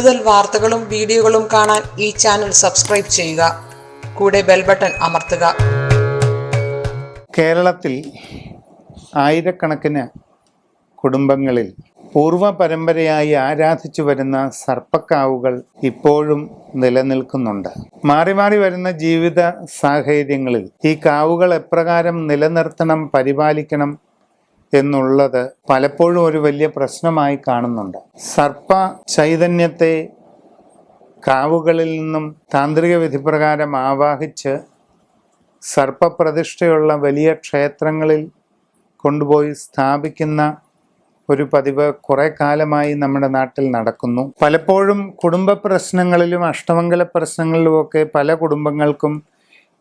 കൂടുതൽ വാർത്തകളും വീഡിയോകളും കാണാൻ ഈ ചാനൽ സബ്സ്ക്രൈബ് ചെയ്യുക. കൂടെ ബെൽ ബട്ടൺ അമർത്തുക. കേരളത്തിൽ ആയിരക്കണക്കിന് കുടുംബങ്ങളിൽ പൂർവ പരമ്പരയായി ആരാധിച്ചു വരുന്ന സർപ്പക്കാവുകൾ ഇപ്പോഴും നിലനിൽക്കുന്നുണ്ട്. മാറി മാറി വരുന്ന ജീവിത സാഹചര്യങ്ങളിൽ ഈ കാവുകൾ എപ്രകാരം നിലനിർത്തണം പരിപാലിക്കണം എന്നുള്ളത് പലപ്പോഴും ഒരു വലിയ പ്രശ്നമായി കാണുന്നുണ്ട്. സർപ്പ ചൈതന്യത്തെ കാവുകളിൽ നിന്നും താന്ത്രിക വിധിപ്രകാരം ആവാഹിച്ച് സർപ്പപ്രതിഷ്ഠയുള്ള വലിയ ക്ഷേത്രങ്ങളിൽ കൊണ്ടുപോയി സ്ഥാപിക്കുന്ന ഒരു പതിവ് കുറെ കാലമായി നമ്മുടെ നാട്ടിൽ നടക്കുന്നു. പലപ്പോഴും കുടുംബ പ്രശ്നങ്ങളിലും അഷ്ടമംഗല പ്രശ്നങ്ങളിലുമൊക്കെ പല കുടുംബങ്ങൾക്കും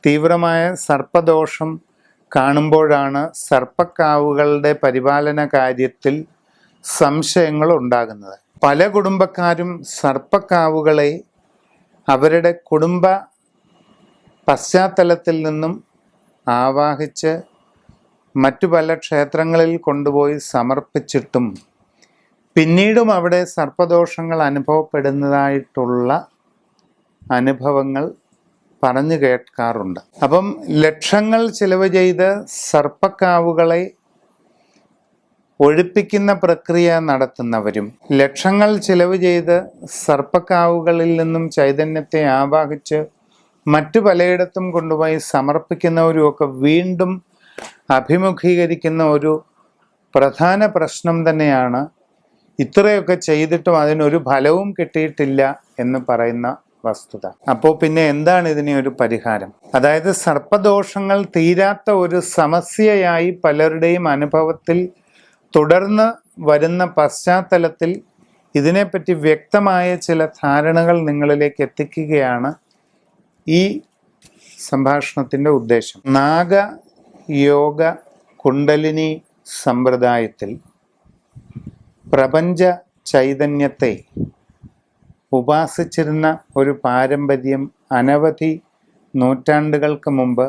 തീവ്രമായ സർപ്പദോഷം കാണുമ്പോഴാണ് സർപ്പക്കാവുകളുടെ പരിപാലന കാര്യത്തിൽ സംശയങ്ങൾ ഉണ്ടാകുന്നത്. പല കുടുംബക്കാരും സർപ്പക്കാവുകളെ അവരുടെ കുടുംബ പശ്ചാത്തലത്തിൽ നിന്നും ആവാഹിച്ച് മറ്റു പല ക്ഷേത്രങ്ങളിൽ കൊണ്ടുപോയി സമർപ്പിച്ചിട്ടും പിന്നീടും അവിടെ സർപ്പദോഷങ്ങൾ അനുഭവപ്പെടുന്നതായിട്ടുള്ള അനുഭവങ്ങൾ പറഞ്ഞു കേൾക്കാറുണ്ട്. അപ്പം ലക്ഷങ്ങൾ ചിലവ് ചെയ്ത് സർപ്പക്കാവുകളെ ഒഴിപ്പിക്കുന്ന പ്രക്രിയ നടത്തുന്നവരും ലക്ഷങ്ങൾ ചിലവ് ചെയ്ത് സർപ്പക്കാവുകളിൽ നിന്നും ചൈതന്യത്തെ ആവാഹിച്ച് മറ്റു പലയിടത്തും കൊണ്ടുപോയി സമർപ്പിക്കുന്നവരും ഒക്കെ വീണ്ടും അഭിമുഖീകരിക്കുന്ന ഒരു പ്രധാന പ്രശ്നം തന്നെയാണ് ഇത്രയൊക്കെ ചെയ്തിട്ടും അതിനൊരു ഫലവും കിട്ടിയിട്ടില്ല എന്ന് പറയുന്ന വസ്തുത. അപ്പോൾ പിന്നെ എന്താണ് ഇതിന് ഒരു പരിഹാരം? അതായത് സർപ്പദോഷങ്ങൾ തീരാത്ത ഒരു സമസ്യയായി പലരുടെയും അനുഭവത്തിൽ തുടർന്ന് വരുന്ന പശ്ചാത്തലത്തിൽ ഇതിനെപ്പറ്റി വ്യക്തമായ ചില ധാരണകൾ നിങ്ങളിലേക്ക് എത്തിക്കുകയാണ് ഈ സംഭാഷണത്തിന്റെ ഉദ്ദേശം. നാഗ യോഗ കുണ്ടലിനി സമ്പ്രദായത്തിൽ പ്രപഞ്ച ചൈതന്യത്തെ ഉപാസിച്ചിരുന്ന ഒരു പാരമ്പര്യം അനവധി നൂറ്റാണ്ടുകൾക്ക് മുമ്പ്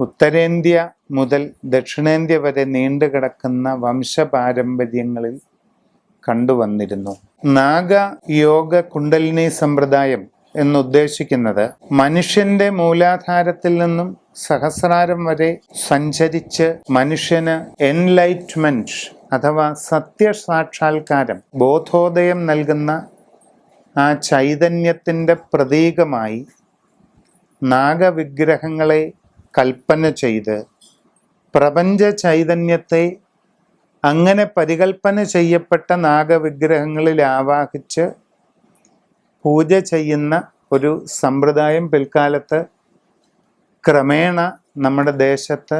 ഉത്തരേന്ത്യ മുതൽ ദക്ഷിണേന്ത്യ വരെ നീണ്ടുകിടക്കുന്ന വംശപാരമ്പര്യങ്ങളിൽ കണ്ടുവന്നിരുന്നു. നാഗ യോഗ കുണ്ടലിനി സമ്പ്രദായം എന്നുദ്ദേശിക്കുന്നത് മനുഷ്യന്റെ മൂലാധാരത്തിൽ നിന്നും സഹസ്രാരം വരെ സഞ്ചരിച്ച് മനുഷ്യന് എൻലൈറ്റ്മെന്റ് അഥവാ സത്യസാക്ഷാത്കാരം ബോധോദയം നൽകുന്ന ആ ചൈതന്യത്തിന്റെ പ്രതീകമായി നാഗവിഗ്രഹങ്ങളെ കൽപ്പന ചെയ്ത് പ്രപഞ്ച ചൈതന്യത്തെ അങ്ങനെ പരികൽപ്പന ചെയ്യപ്പെട്ട നാഗവിഗ്രഹങ്ങളിൽ ആവാഹിച്ച് പൂജ ചെയ്യുന്ന ഒരു സമ്പ്രദായം പിൽക്കാലത്ത് ക്രമേണ നമ്മുടെ ദേശത്ത്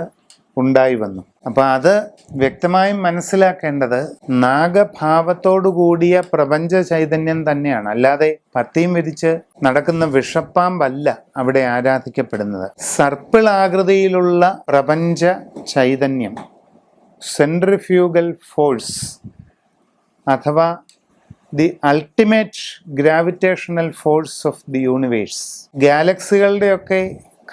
ഉണ്ടായി വന്നു. അപ്പോൾ അത് വ്യക്തമായും മനസ്സിലാക്കേണ്ടത് നാഗഭാവത്തോടു കൂടിയ പ്രപഞ്ച ചൈതന്യം തന്നെയാണ്. അല്ലാതെ പത്തിയും വിരിച്ച് നടക്കുന്ന വിഷപ്പാമ്പല്ല അവിടെ ആരാധിക്കപ്പെടുന്നത്. സർപ്പിളാകൃതിയിലുള്ള പ്രപഞ്ച ചൈതന്യം സെൻട്രിഫ്യൂഗൽ ഫോഴ്സ് അഥവാ the ultimate gravitational force of the universe ഗാലക്സികളുടെയൊക്കെ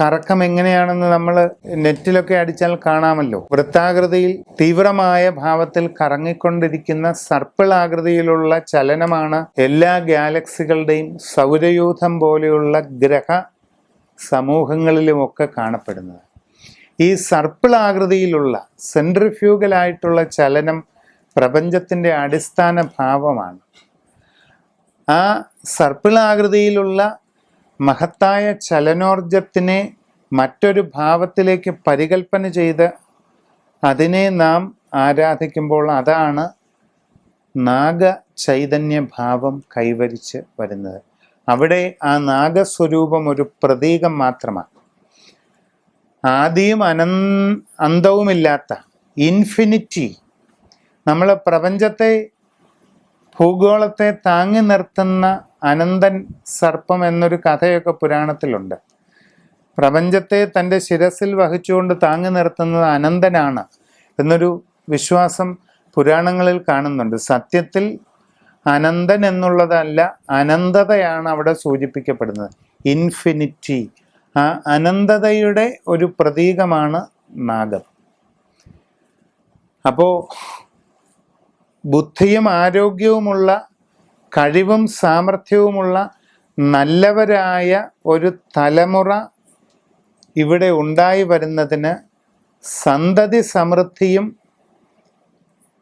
കറക്കം എങ്ങനെയാണെന്ന് നമ്മൾ നെറ്റിലൊക്കെ അടിച്ചാൽ കാണാമല്ലോ. വൃത്താകൃതിയിൽ തീവ്രമായ ഭാവത്തിൽ കറങ്ങിക്കൊണ്ടിരിക്കുന്ന സർപ്പിൾ ആകൃതിയിലുള്ള ചലനമാണ് എല്ലാ ഗാലക്സികളുടെയും സൗരയൂഥം പോലെയുള്ള ഗ്രഹ സമൂഹങ്ങളിലുമൊക്കെ കാണപ്പെടുന്നത്. ഈ സർപ്പിൾ ആകൃതിയിലുള്ള സെൻട്രിഫ്യൂഗലായിട്ടുള്ള ചലനം പ്രപഞ്ചത്തിന്റെ അടിസ്ഥാന ഭാവമാണ്. ആ സർപ്പിൾ ആകൃതിയിലുള്ള മഹത്തായ ചലനോർജത്തിനെ മറ്റൊരു ഭാവത്തിലേക്ക് പരികൽപ്പന ചെയ്ത് അതിനെ നാം ആരാധിക്കുമ്പോൾ അതാണ് നാഗ ചൈതന്യ ഭാവം കൈവരിച്ച് വരുന്നത്. അവിടെ ആ നാഗസ്വരൂപം ഒരു പ്രതീകം മാത്രമാണ്. ആദിയും അനൻ അന്തവുമില്ലാത്ത ഇൻഫിനിറ്റി നമ്മൾ പ്രപഞ്ചത്തെ ഭൂഗോളത്തെ താങ്ങി നിർത്തുന്ന അനന്തൻ സർപ്പം എന്നൊരു കഥയൊക്കെ പുരാണത്തിലുണ്ട്. പ്രപഞ്ചത്തെ തന്റെ ശിരസിൽ വഹിച്ചുകൊണ്ട് താങ്ങി നിർത്തുന്നത് അനന്തനാണ് എന്നൊരു വിശ്വാസം പുരാണങ്ങളിൽ കാണുന്നുണ്ട്. സത്യത്തിൽ അനന്തൻ എന്നുള്ളതല്ല അനന്തതയാണ് അവിടെ സൂചിപ്പിക്കപ്പെടുന്നത്. ഇൻഫിനിറ്റി ആ അനന്തതയുടെ ഒരു പ്രതീകമാണ് നാഗം. അപ്പോൾ ബുദ്ധിയും ആരോഗ്യവുമുള്ള കഴിവും സാമർഥ്യവുമുള്ള നല്ലവരായ ഒരു തലമുറ ഇവിടെ ഉണ്ടായി വരുന്നതിന് സന്തതി സമൃദ്ധിയും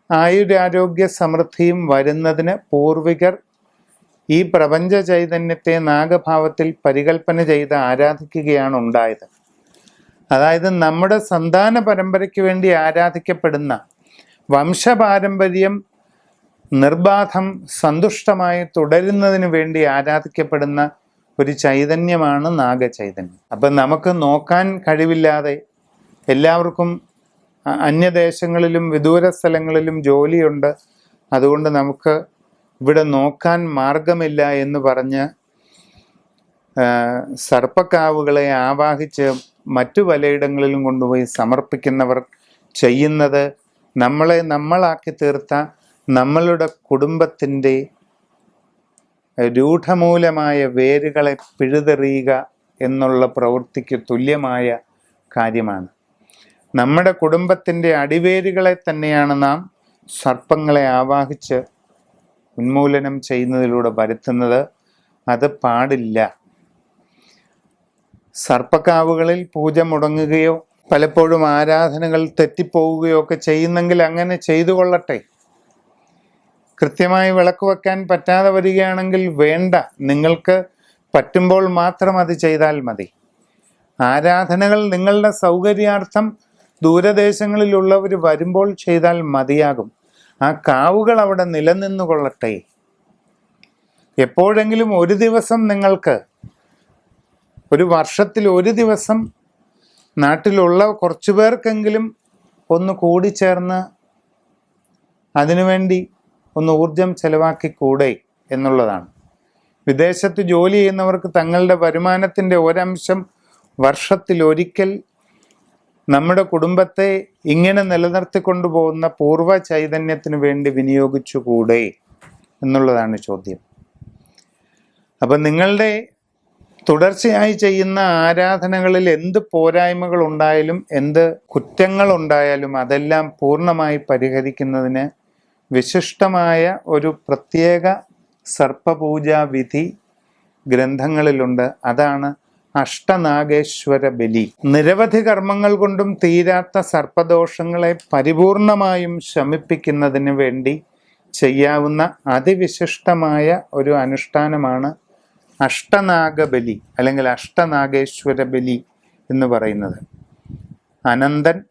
ആയുരാരോഗ്യ സമൃദ്ധിയും വരുന്നതിന് പൂർവികർ ഈ പ്രപഞ്ച ചൈതന്യത്തെ നാഗഭാവത്തിൽ പരികൽപ്പന ചെയ്ത് ആരാധിക്കുകയാണ് ഉണ്ടായത്. അതായത് നമ്മുടെ സന്താന പരമ്പരയ്ക്ക് വേണ്ടി ആരാധിക്കപ്പെടുന്ന വംശപാരമ്പര്യം നിർബാധം സന്തുഷ്ടമായി തുടരുന്നതിന് വേണ്ടി ആരാധിക്കപ്പെടുന്ന ഒരു ചൈതന്യമാണ് നാഗചൈതന്യം. അപ്പം നമുക്ക് നോക്കാൻ കഴിവില്ലാതെ എല്ലാവർക്കും അന്യദേശങ്ങളിലും വിദൂര സ്ഥലങ്ങളിലും ജോലിയുണ്ട്. അതുകൊണ്ട് നമുക്ക് ഇവിടെ നോക്കാൻ മാർഗമില്ല എന്ന് പറഞ്ഞ് സർപ്പക്കാവുകളെ ആവാഹിച്ച് മറ്റു പലയിടങ്ങളിലും കൊണ്ടുപോയി സമർപ്പിക്കുന്നവർ ചെയ്യുന്നത് നമ്മളെ നമ്മളാക്കി തീർത്ത നമ്മളുടെ കുടുംബത്തിന്റെ രൂഢമൂലമായ വേരുകളെ പിഴുതെറിയുക എന്നുള്ള പ്രവൃത്തിക്ക് തുല്യമായ കാര്യമാണ്. നമ്മുടെ കുടുംബത്തിന്റെ അടിവേരുകളെ തന്നെയാണ് നാം സർപ്പങ്ങളെ ആവാഹിച്ച് ഉന്മൂലനം ചെയ്യുന്നതിലൂടെ വരുത്തുന്നത്. അത് പാടില്ല. സർപ്പക്കാവുകളിൽ പൂജ മുടങ്ങുകയോ പലപ്പോഴും ആരാധനകൾ തെറ്റിപ്പോവുകയോ ഒക്കെ ചെയ്യുന്നെങ്കിൽ അങ്ങനെ ചെയ്തു കൊള്ളട്ടെ. കൃത്യമായി വിളക്ക് വെക്കാൻ പറ്റാതെ വരികയാണെങ്കിൽ വേണ്ട. നിങ്ങൾക്ക് പറ്റുമ്പോൾ മാത്രം അത് ചെയ്താൽ മതി. ആരാധനകൾ നിങ്ങളുടെ സൗകര്യാർത്ഥം ദൂരദേശങ്ങളിലുള്ളവർ വരുമ്പോൾ ചെയ്താൽ മതിയാകും. ആ കാവുകൾ അവിടെ നിലനിന്നു കൊള്ളട്ടെ എപ്പോഴെങ്കിലും ഒരു ദിവസം നിങ്ങൾക്ക് ഒരു വർഷത്തിൽ ഒരു ദിവസം നാട്ടിലുള്ള കുറച്ചു പേർക്കെങ്കിലും ഒന്ന് കൂടിച്ചേർന്ന് അതിനുവേണ്ടി ഒന്ന് ഊർജം ചെലവാക്കിക്കൂടെ എന്നുള്ളതാണ്. വിദേശത്ത് ജോലി ചെയ്യുന്നവർക്ക് തങ്ങളുടെ വരുമാനത്തിന്റെ ഒരംശം വർഷത്തിലൊരിക്കൽ നമ്മുടെ കുടുംബത്തെ ഇങ്ങനെ നിലനിർത്തിക്കൊണ്ടു പോകുന്ന പൂർവ ചൈതന്യത്തിന് വേണ്ടി വിനിയോഗിച്ചുകൂടെ എന്നുള്ളതാണ് ചോദ്യം. അപ്പം നിങ്ങളുടെ തുടർച്ചയായി ചെയ്യുന്ന ആരാധനകളിൽ എന്ത് പോരായ്മകൾ ഉണ്ടായാലും എന്ത് കുറ്റങ്ങൾ ഉണ്ടായാലും അതെല്ലാം പൂർണമായി പരിഹരിക്കുന്നതിന് വിശിഷ്ടമായ ഒരു പ്രത്യേക സർപ്പപൂജാ വിധി ഗ്രന്ഥങ്ങളിലുണ്ട്. അതാണ് അഷ്ടനാഗേശ്വര ബലി. നിരവധി കർമ്മങ്ങൾ കൊണ്ടും തീരാത്ത സർപ്പദോഷങ്ങളെ പരിപൂർണമായും ശമിപ്പിക്കുന്നതിന് വേണ്ടി ചെയ്യാവുന്ന അതിവിശിഷ്ടമായ ഒരു അനുഷ്ഠാനമാണ് അഷ്ടനാഗബലി അല്ലെങ്കിൽ അഷ്ടനാഗേശ്വര ബലി എന്ന് പറയുന്നത്. അനന്തൻ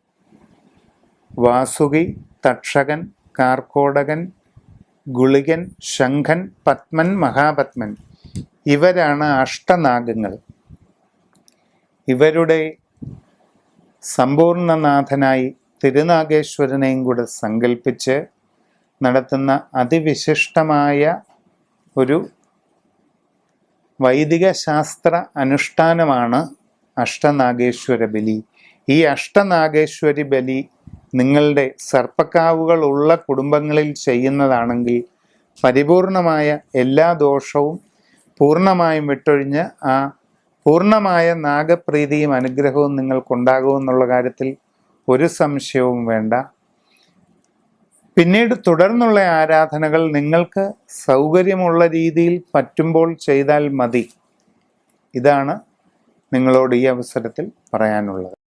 വാസുകി തക്ഷകൻ കാർക്കോടകൻ ഗുളികൻ ശംഖൻ പത്മൻ മഹാപത്മൻ. ഇവരാണ് അഷ്ടനാഗങ്ങൾ. ഇവരുടെ സമ്പൂർണനാഥനായി തിരുനാഗേശ്വരനെയും കൂടെ സങ്കല്പിച്ച് നടത്തുന്ന അതിവിശിഷ്ടമായ ഒരു വൈദിക ശാസ്ത്ര അനുഷ്ഠാനമാണ് അഷ്ടനാഗേശ്വര ബലി. ഈ അഷ്ടനാഗേശ്വരി ബലി നിങ്ങളുടെ സർപ്പക്കാവുകൾ ഉള്ള കുടുംബങ്ങളിൽ ചെയ്യുന്നതാണെങ്കിൽ പരിപൂർണമായ എല്ലാ ദോഷവും പൂർണമായും വിട്ടൊഴിഞ്ഞ് ആ പൂർണമായ നാഗപ്രീതിയും അനുഗ്രഹവും നിങ്ങൾക്കുണ്ടാകുമെന്നുള്ള കാര്യത്തിൽ ഒരു സംശയവും വേണ്ട. പിന്നീട് തുടർന്നുള്ള ആരാധനകൾ നിങ്ങൾക്ക് സൗകര്യമുള്ള രീതിയിൽ പറ്റുമ്പോൾ ചെയ്താൽ മതി. ഇതാണ് നിങ്ങളോട് ഈ അവസരത്തിൽ പറയാനുള്ളത്.